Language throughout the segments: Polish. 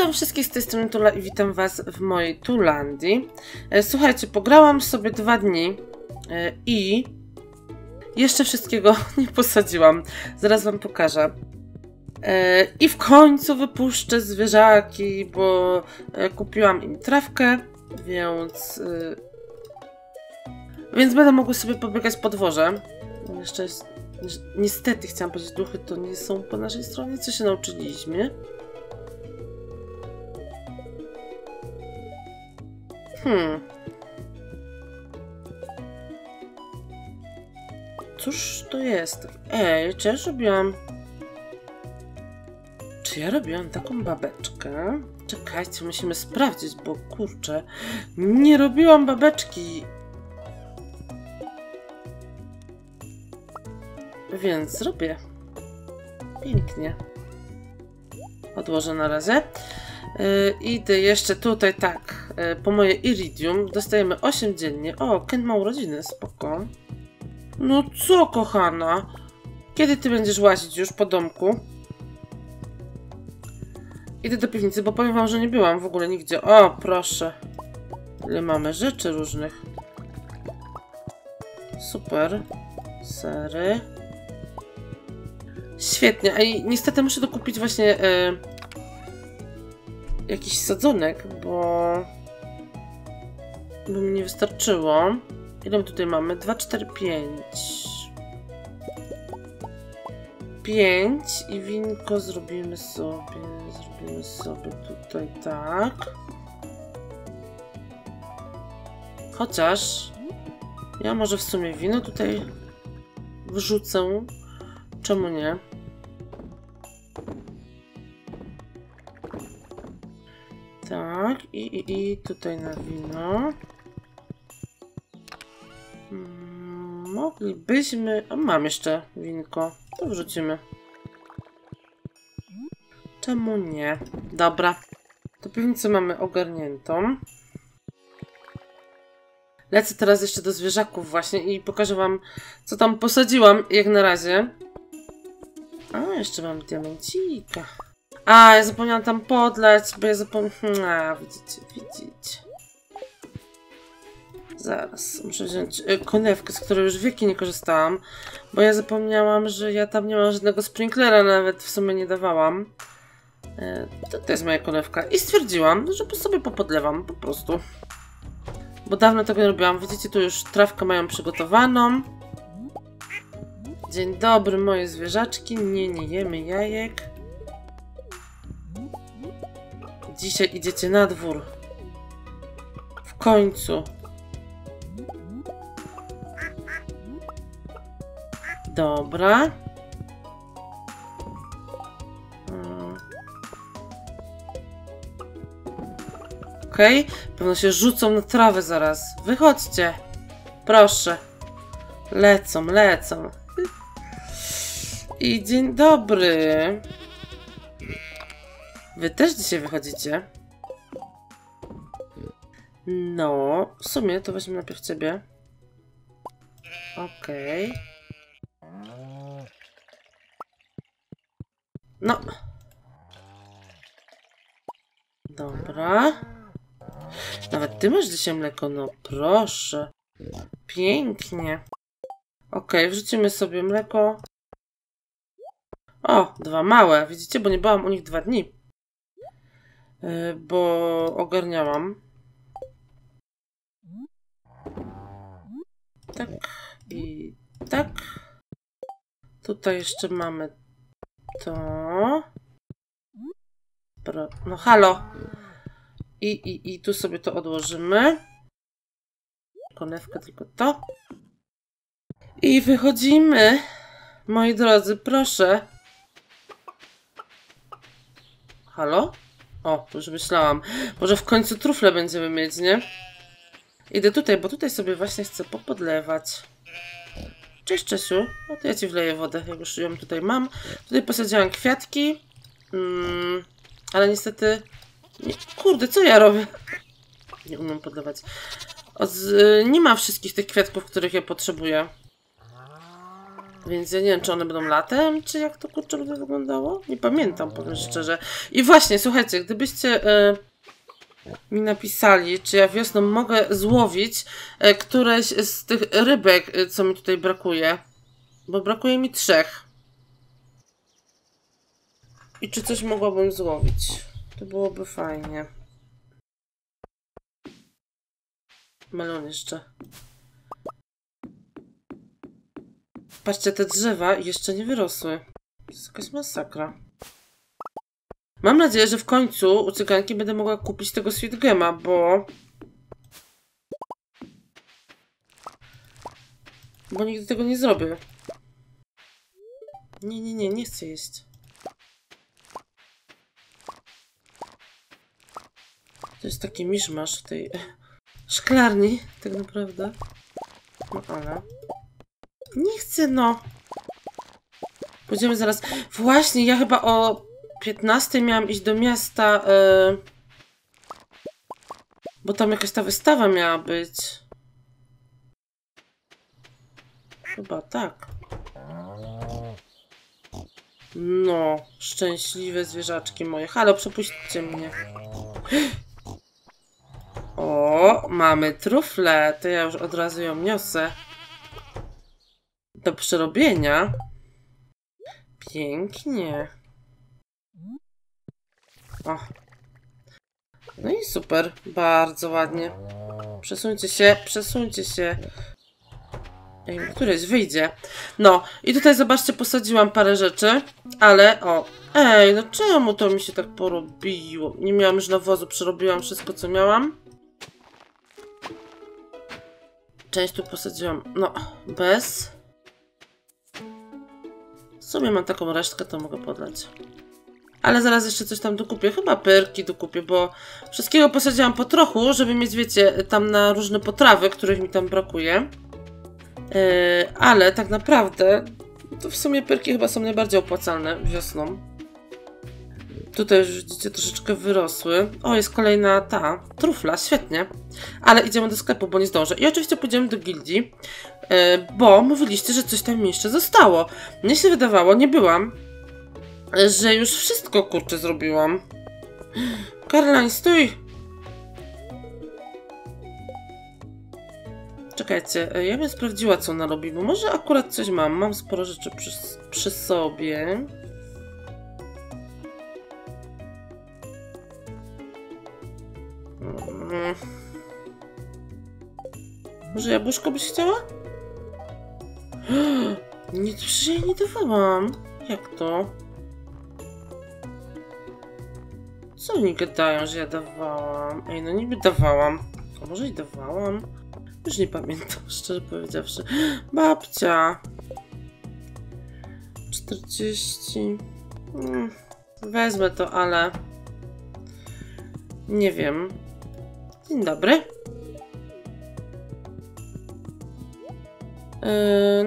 Witam wszystkich z tej strony Tula i witam Was w mojej Tulandii. E, Słuchajcie, pograłam sobie dwa dni e, i jeszcze wszystkiego nie posadziłam. Zaraz Wam pokażę. E, I w końcu wypuszczę zwierzaki, bo kupiłam im trawkę, więc... Więc będę mogła sobie pobiegać po dworze. Jeszcze jest, niestety chciałam powiedzieć, duchy to nie są po naszej stronie, co się nauczyliśmy. Hmm. Cóż to jest? Ej, czy ja robiłam... Czy ja robiłam taką babeczkę? Czekajcie, musimy sprawdzić, bo kurczę, nie robiłam babeczki. Więc zrobię. Pięknie. Odłożę na razie. Yy, idę jeszcze tutaj, tak, po moje iridium. Dostajemy 8 dziennie. O, Kent ma urodziny, spoko. No co, kochana? Kiedy ty będziesz łazić już po domku? Idę do piwnicy, bo powiem wam, że nie byłam w ogóle nigdzie. O, proszę. Ile mamy rzeczy różnych. Super. Sery. Świetnie. A i niestety muszę dokupić właśnie... Yy, jakiś sadzonek, bo by mi nie wystarczyło. Ile my tutaj mamy? 2, 4, 5. 5 i winko zrobimy sobie. Zrobimy sobie tutaj tak. Chociaż ja może w sumie wino tutaj wrzucę. Czemu nie? Tak, i, i, i tutaj na wino. Mm, Moglibyśmy... O, mam jeszcze winko. To wrzucimy. Czemu nie? Dobra. To piwnicę mamy ogarniętą. Lecę teraz jeszcze do zwierzaków właśnie i pokażę wam, co tam posadziłam, jak na razie. A, jeszcze mam diamencika. A, ja zapomniałam tam podlać, bo ja zapomniałam... A, widzicie, widzicie. Zaraz, muszę wziąć y, konewkę, z której już wieki nie korzystałam, bo ja zapomniałam, że ja tam nie mam żadnego sprinklera, nawet w sumie nie dawałam. Y, to, to jest moja konewka. I stwierdziłam, że sobie popodlewam, po prostu. Bo dawno tego nie robiłam. Widzicie, tu już trawkę mają przygotowaną. Dzień dobry, moje zwierzaczki. Nie, nie jemy jajek. Dzisiaj idziecie na dwór. W końcu. Dobra. Mm. Okej. Okay. Pewno się rzucą na trawę zaraz. Wychodźcie. Proszę. Lecą, lecą. I dzień dobry. Wy też dzisiaj wychodzicie? No, w sumie to weźmy najpierw ciebie. Okej. Okay. No. Dobra. Nawet ty masz dzisiaj mleko, no proszę. Pięknie. Okay, wrzucimy sobie mleko. O, dwa małe. Widzicie, bo nie byłam u nich dwa dni. Yy, bo ogarniałam. Tak i tak. Tutaj jeszcze mamy to. No halo. I, i, I tu sobie to odłożymy. Konewkę tylko to. I wychodzimy. Moi drodzy, proszę. Halo? O, już myślałam. Może w końcu trufle będziemy mieć, nie? Idę tutaj, bo tutaj sobie właśnie chcę popodlewać. Cześć, Czesiu. No to ja ci wleję wodę, jak już ją tutaj mam. Tutaj posadziłam kwiatki. Mm, ale niestety... Nie, kurde, co ja robię? Nie umiem podlewać. O, z, nie ma wszystkich tych kwiatków, których ja potrzebuję. Więc ja nie wiem, czy one będą latem, czy jak to kurczę będzie wyglądało? Nie pamiętam, powiem szczerze. I właśnie, słuchajcie, gdybyście e, mi napisali, czy ja wiosną mogę złowić e, któreś z tych rybek, e, co mi tutaj brakuje. Bo brakuje mi trzech. I czy coś mogłabym złowić? To byłoby fajnie. Melon jeszcze. Patrzcie, te drzewa jeszcze nie wyrosły. To jest jakaś masakra. Mam nadzieję, że w końcu u cyganki będę mogła kupić tego Sweet Gema, bo... Bo nigdy tego nie zrobię. Nie, nie, nie, nie chcę jeść. To jest taki miszmasz w tej szklarni, tak naprawdę. No ale... Nie chcę, no. Pójdziemy zaraz. Właśnie, ja chyba o 15 miałam iść do miasta, yy... bo tam jakaś ta wystawa miała być. Chyba tak. No, szczęśliwe zwierzaczki moje. Halo, przepuśćcie mnie. O, mamy trufle. To ja już od razu ją niosę. Do przerobienia. Pięknie. O. No i super. Bardzo ładnie. Przesuńcie się, przesuńcie się. Ej, któreś wyjdzie. No, i tutaj zobaczcie, posadziłam parę rzeczy, ale o. Ej, no czemu to mi się tak porobiło? Nie miałam już nawozu, przerobiłam wszystko, co miałam. Część tu posadziłam, no, bez. W sumie mam taką resztkę, to mogę podlać. Ale zaraz jeszcze coś tam dokupię. Chyba perki dokupię, bo wszystkiego posadziłam po trochu, żeby mieć, wiecie, tam na różne potrawy, których mi tam brakuje. Yy, ale tak naprawdę to w sumie perki chyba są najbardziej opłacalne wiosną. Tutaj już widzicie troszeczkę wyrosły. O, jest kolejna ta trufla, świetnie. Ale idziemy do sklepu, bo nie zdążę. I oczywiście pójdziemy do gildii, yy, bo mówiliście, że coś tam jeszcze zostało. Mnie się wydawało, nie byłam, że już wszystko kurczę zrobiłam. Caroline, stój! Czekajcie, ja bym sprawdziła, co ona robi, bo może akurat coś mam. Mam sporo rzeczy przy, przy sobie. Mm. Może jabłuszko byś chciała? Nie, przecież ja nie dawałam. Jak to? Co oni gadają, że ja dawałam? Ej, no niby dawałam. A może i dawałam? Już nie pamiętam, szczerze powiedziawszy. Babcia. 40. Hmm, wezmę to, ale... Nie wiem. Dzień dobry. Yy,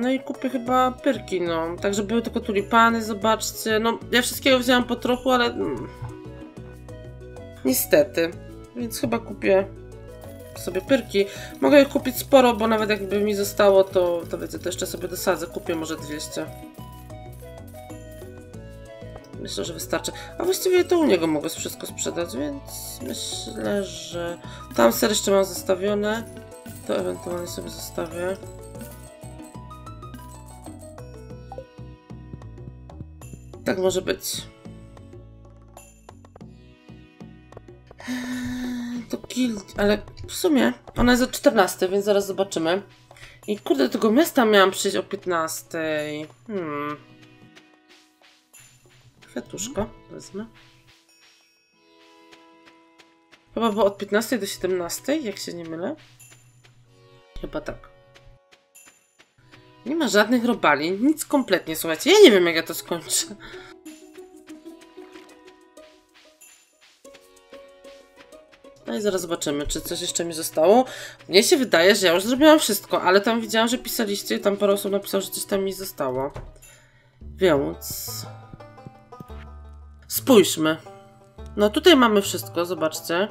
no i kupię chyba pyrki, no. Także były tylko tulipany, zobaczcie. No, ja wszystkiego wzięłam po trochu, ale... Niestety. Więc chyba kupię sobie pyrki. Mogę ich kupić sporo, bo nawet jakby mi zostało, to, to wiecie, to jeszcze sobie dosadzę. Kupię może 200. Myślę, że wystarczy. A właściwie to u niego mogę wszystko sprzedać, więc myślę, że... Tam ser jeszcze mam zostawione. To ewentualnie sobie zostawię. Tak może być. Guild, ale w sumie ona jest o 14, więc zaraz zobaczymy. I kurde, do tego miasta miałam przyjść o 15. Hmm. Kwiatuszko wezmę. Chyba było od 15 do 17, jak się nie mylę. Chyba tak. Nie ma żadnych robali, nic kompletnie, słuchajcie. Ja nie wiem, jak ja to skończę. No i zaraz zobaczymy, czy coś jeszcze mi zostało. Mnie się wydaje, że ja już zrobiłam wszystko, ale tam widziałam, że pisaliście i tam parę osób napisało, że coś tam mi zostało. Więc... Spójrzmy. No tutaj mamy wszystko, zobaczcie.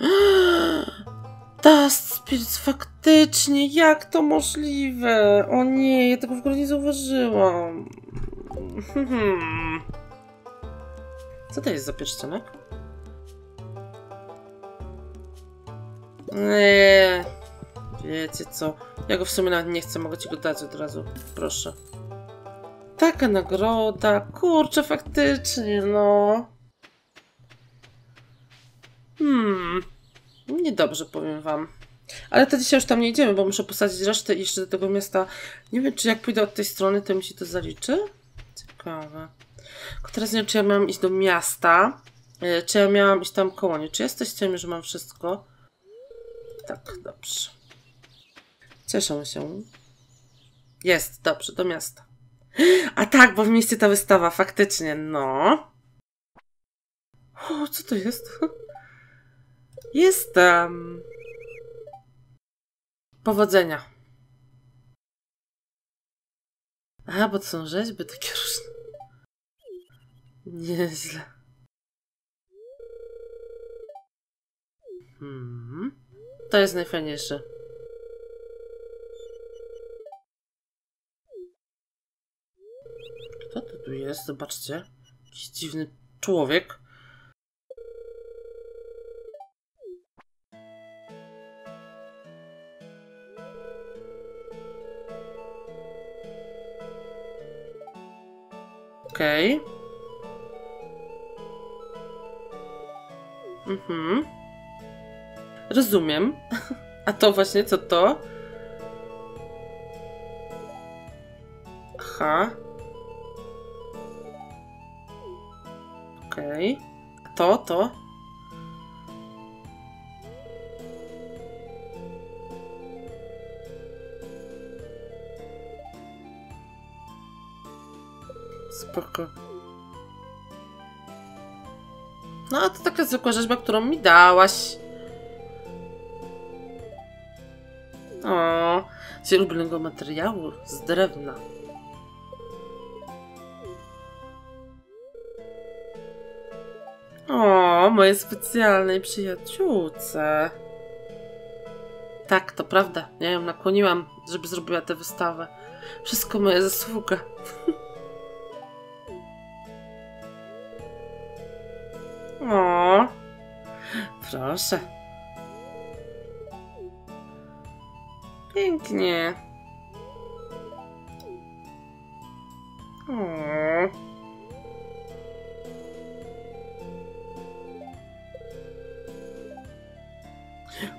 Dust Spirits, faktycznie, jak to możliwe? O nie, ja tego w ogóle nie zauważyłam. Hmm. Co to jest za pierścionek? Nie. Wiecie co? Ja go w sumie nawet nie chcę, mogę ci go dać od razu. Proszę. Taka nagroda. Kurczę, faktycznie, no. Hmm. Niedobrze powiem wam. Ale to dzisiaj już tam nie idziemy, bo muszę posadzić resztę jeszcze do tego miasta. Nie wiem, czy jak pójdę od tej strony, to mi się to zaliczy. Ciekawe. Tylko teraz nie wiem, czy ja miałam iść do miasta, e, czy ja miałam iść tam koło nie. Czy jesteście, że mam wszystko? Tak, dobrze. Cieszę się. Jest, dobrze, do miasta. A tak, bo w mieście ta wystawa, faktycznie, no. O, co to jest? Jestem. Powodzenia. A, bo to są rzeźby takie różne. Nieźle. Hmm. To jest najfajniejsze. Kto to tu jest? Zobaczcie. Jakiś dziwny człowiek. Okej. Okay. Mhm. Rozumiem. A to właśnie co to? Aha. Okej. Okay. A to, to? Spoko. No, to taka zwykła rzeźba, którą mi dałaś. Z ulubionego materiału, z drewna. O, mojej specjalnej przyjaciółce. Tak, to prawda. Ja ją nakłoniłam, żeby zrobiła tę wystawę. Wszystko moja zasługa. O, proszę. Pięknie. O.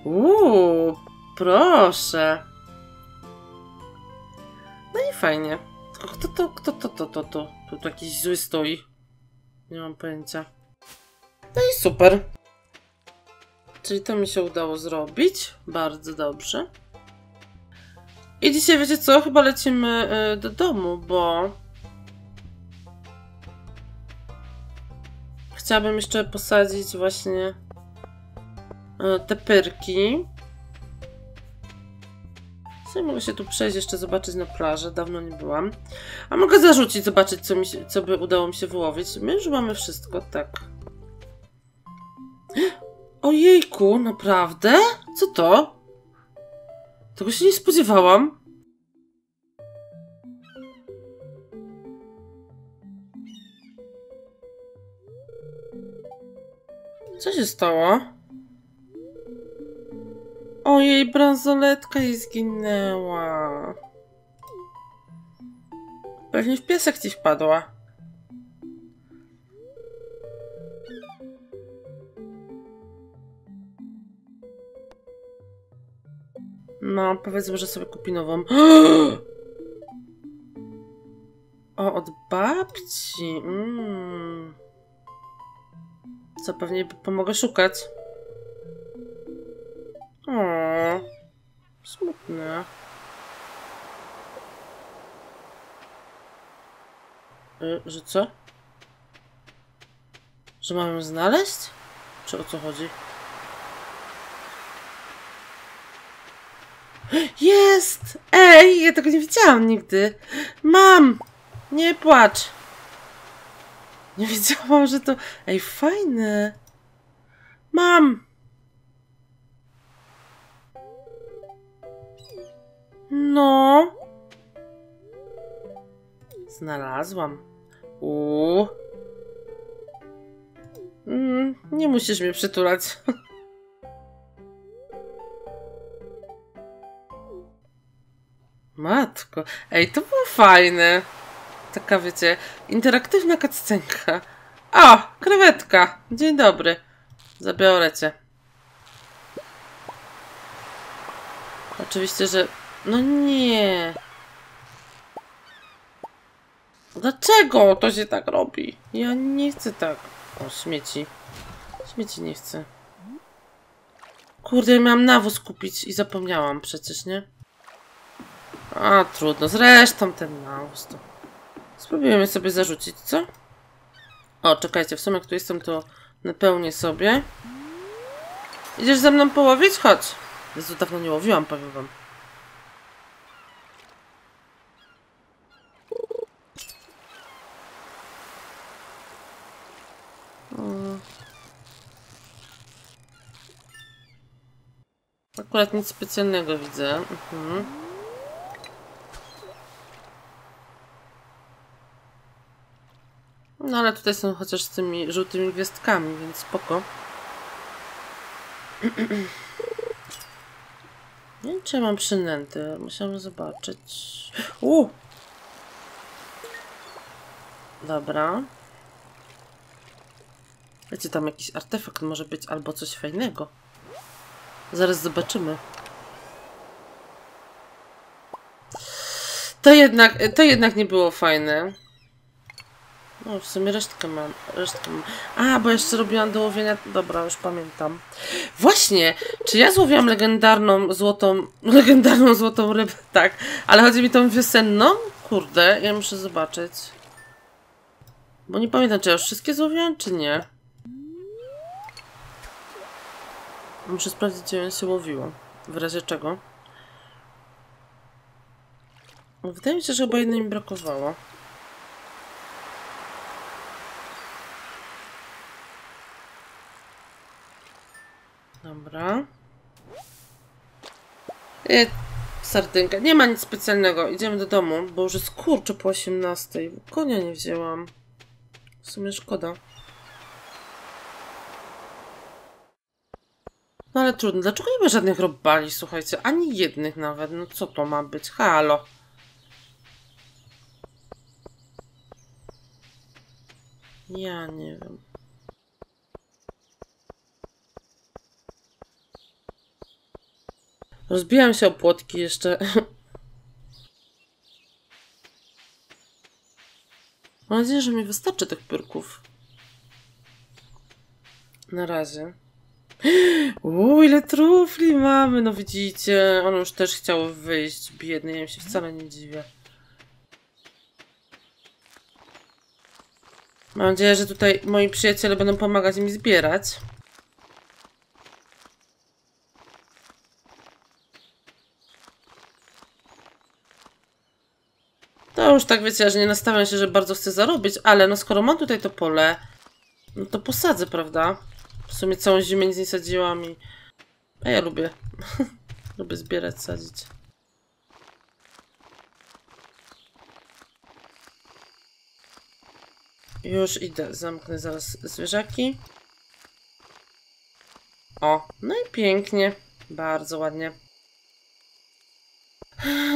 Uuu, proszę. No i fajnie. Kto to, kto to, to, to, to? Tu jakiś zły stoi. Nie mam pojęcia. No i super. Czyli to mi się udało zrobić. Bardzo dobrze. I dzisiaj wiecie co? Chyba lecimy y, do domu, bo chciałabym jeszcze posadzić właśnie y, te pyrki. Sobie mogę się tu przejść, jeszcze zobaczyć na plażę. Dawno nie byłam. A mogę zarzucić, zobaczyć, co, mi się, co by udało mi się wyłowić. My już mamy wszystko, tak. Ojejku, naprawdę? Co to? Tego się nie spodziewałam. Co się stało? Ojej, bransoletka jej zginęła. Pewnie w piesek ci wpadła. No, powiedzmy, że sobie kupi nową. O, od babci. Mm. Co, pewnie pomogę szukać. O, smutne. Y, że co? Że mam ją znaleźć? Czy o co chodzi? Jest! Ej, ja tego nie widziałam nigdy. Mam! Nie płacz. Nie wiedziałam, że to... Ej, fajne. Mam! No. Znalazłam. Uuu. Mm, nie musisz mnie przytulać. Matko. Ej, to było fajne. Taka, wiecie, interaktywna kaccenka. O, krewetka. Dzień dobry. Zabiorę cię. Oczywiście, że... No nie. Dlaczego to się tak robi? Ja nie chcę tak. O, śmieci. Śmieci nie chcę. Kurde, miałam nawóz kupić i zapomniałam przecież, nie? A, trudno. Zresztą ten nawóz to... Spróbujemy sobie zarzucić, co? O, czekajcie, w sumie jak tu jestem, to napełnię sobie. Idziesz ze mną połowić? Chodź. Jezu, dawno nie łowiłam, powiem wam. Akurat nic specjalnego widzę. Mhm. Ale tutaj są chociaż z tymi żółtymi gwiazdkami, więc spoko. Nie wiem, czy ja mam przynęty. Musiałam zobaczyć. U! Dobra. Wiecie, tam jakiś artefakt może być albo coś fajnego. Zaraz zobaczymy. To jednak, to jednak nie było fajne. No, w sumie resztkę mam. Resztkę mam. A, bo jeszcze robiłam do łowienia. Dobra, już pamiętam. Właśnie, czy ja złowiłam legendarną złotą. Legendarną złotą rybę? Tak. Ale chodzi mi tą wiosenną? Kurde, ja muszę zobaczyć. Bo nie pamiętam, czy ja już wszystkie złowiłam, czy nie. Muszę sprawdzić, gdzie on się łowiło. W razie czego. Wydaje mi się, że chyba jednej mi brakowało. Dobra. Sardynka. Nie ma nic specjalnego. Idziemy do domu, bo już jest kurczę po 18. Konia nie wzięłam. W sumie szkoda. No ale trudno. Dlaczego nie ma żadnych robali, słuchajcie? Ani jednych nawet. No co to ma być? Halo. Ja nie wiem. Rozbijam się o płotki jeszcze. Mam nadzieję, że mi wystarczy tych pyrków. Na razie. Uuu, ile trufli mamy, no widzicie. On już też chciał wyjść, biedny, ja się wcale nie dziwię. Mam nadzieję, że tutaj moi przyjaciele będą pomagać mi zbierać. To już tak wiecie, że nie nastawiam się, że bardzo chcę zarobić, ale no skoro mam tutaj to pole, no to posadzę, prawda? W sumie całą zimę nic nie sadziłam i... A ja lubię. lubię zbierać, sadzić. Już idę, zamknę zaraz zwierzaki. O, no i pięknie. Bardzo ładnie.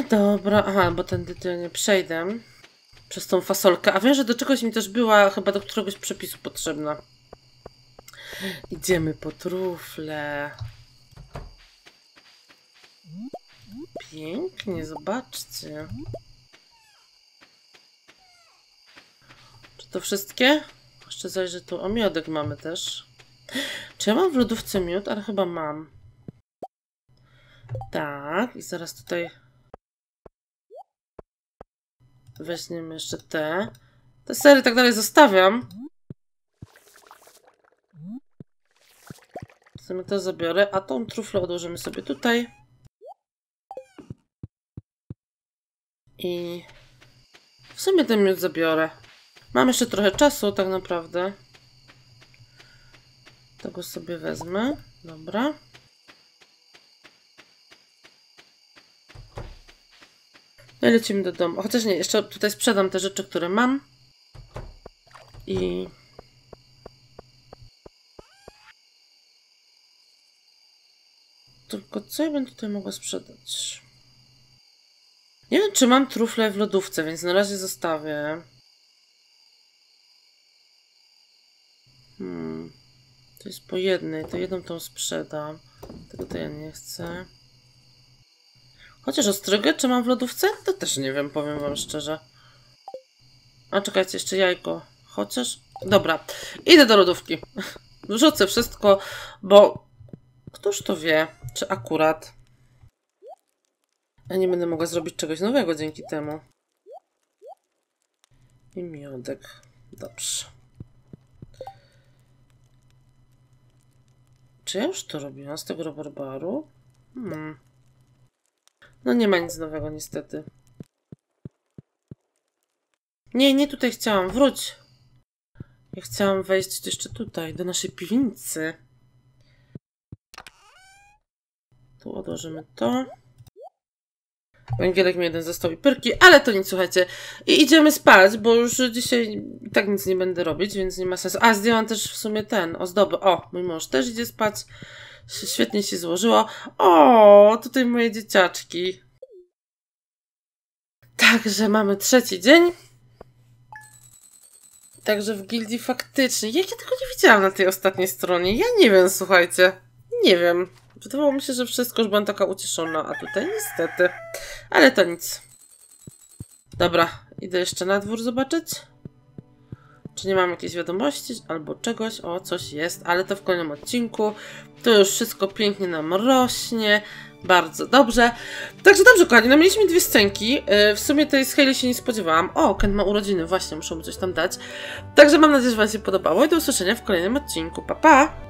Dobra, aha, bo tędy to nie przejdę. Przez tą fasolkę. A wiem, że do czegoś mi też była chyba do któregoś przepisu potrzebna. Idziemy po trufle. Pięknie, zobaczcie. Czy to wszystkie? Jeszcze zajrzę tu. O, miodek mamy też. Czy ja mam w lodówce miód? Ale chyba mam. Tak, i zaraz tutaj weźmiemy jeszcze te. Te sery tak dalej zostawiam. Sobie to zabiorę, a tą truflę odłożymy sobie tutaj. I w sumie ten miód zabiorę. Mam jeszcze trochę czasu tak naprawdę. Tego sobie wezmę. Dobra. No i lecimy do domu. Chociaż nie, jeszcze tutaj sprzedam te rzeczy, które mam. I... Tylko co ja bym tutaj mogła sprzedać? Nie wiem, czy mam trufle w lodówce, więc na razie zostawię. Hmm. To jest po jednej, to jedną tą sprzedam. Tego to ja nie chcę. Chociaż ostrygę, czy mam w lodówce? To też nie wiem, powiem wam szczerze. A czekajcie, jeszcze jajko. Chociaż... Dobra, idę do lodówki. Wrzucę wszystko, bo... Któż to wie, czy akurat... Ja nie będę mogła zrobić czegoś nowego dzięki temu. I miodek. Dobrze. Czy ja już to robiłam z tego robarbaru? Hmm. No nie ma nic nowego niestety. Nie, nie tutaj chciałam. Wróć. Ja chciałam wejść jeszcze tutaj, do naszej piwnicy. Tu odłożymy to. Węgielek mi jeden został i pyrki, ale to nic, słuchajcie. I idziemy spać, bo już dzisiaj tak nic nie będę robić, więc nie ma sensu. A, zdjęłam też w sumie ten, ozdoby. O, mój mąż też idzie spać. Świetnie się złożyło. O, tutaj moje dzieciaczki. Także mamy trzeci dzień. Także w gildii faktycznie. Jak ja tego nie widziałam na tej ostatniej stronie? Ja nie wiem, słuchajcie. Nie wiem. Wydawało mi się, że wszystko, że byłam taka ucieszona, a tutaj niestety. Ale to nic. Dobra, idę jeszcze na dwór zobaczyć. Czy nie mam jakiejś wiadomości albo czegoś? O, coś jest, ale to w kolejnym odcinku. Tu już wszystko pięknie nam rośnie. Bardzo dobrze. Także dobrze, kochani, no mieliśmy dwie scenki. Yy, w sumie tej z Hailey się nie spodziewałam. O, Ken ma urodziny, właśnie, muszę mu coś tam dać. Także mam nadzieję, że Wam się podobało i do usłyszenia w kolejnym odcinku. Pa, pa!